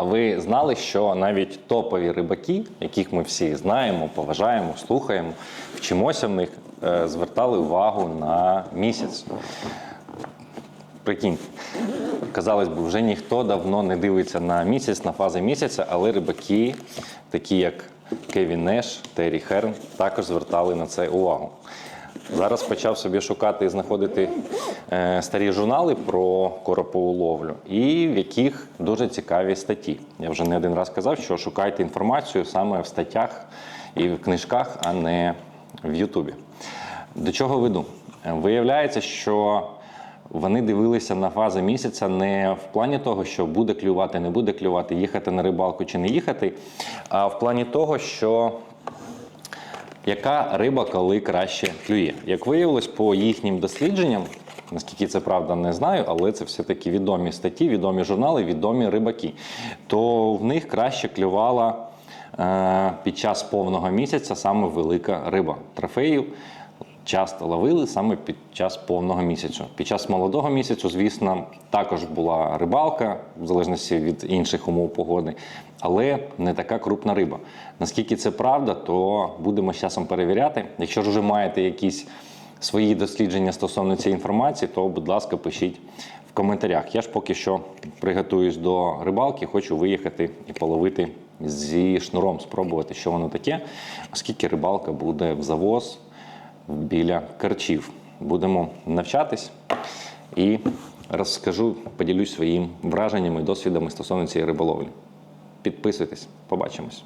А ви знали, що навіть топові рибаки, яких ми всі знаємо, поважаємо, слухаємо, вчимося в них, е, звертали увагу на місяць. Прикинь, казалось би, вже ніхто давно не дивиться на місяць, на фази місяця, але рибаки, такі як Кевін Неш, Террі Херн, також звертали на це увагу. Зараз почав собі шукати і знаходити е, старі журнали про коропову ловлю, і в яких дуже цікаві статті. Я вже не один раз казав, що шукайте інформацію саме в статтях і в книжках, а не в Ютубі. До чого веду? Виявляється, що вони дивилися на фази місяця не в плані того, що буде клювати, не буде клювати, їхати на рибалку чи не їхати, а в плані того, що яка риба коли краще клює. Як виявилось, по їхнім дослідженням, наскільки це правда, не знаю, але це все-таки відомі статті, відомі журнали, відомі рибаки. То в них краще клювала е, під час повного місяця саме велика риба. Трофеїв часто ловили саме під час повного місяцю. Під час молодого місяцю, звісно, також була рибалка, в залежності від інших умов погоди, але не така крупна риба. Наскільки це правда, то будемо з часом перевіряти. Якщо ж вже маєте якісь свої дослідження стосовно цієї інформації, то, будь ласка, пишіть в коментарях. Я ж поки що приготуюсь до рибалки, хочу виїхати і половити зі шнуром, спробувати, що воно таке, оскільки рибалка буде в завоз біля Керчів. Будемо навчатись і розкажу, поділюсь своїм враженнями і досвідами стосовно цієї риболовлі. Підписуйтесь, побачимось.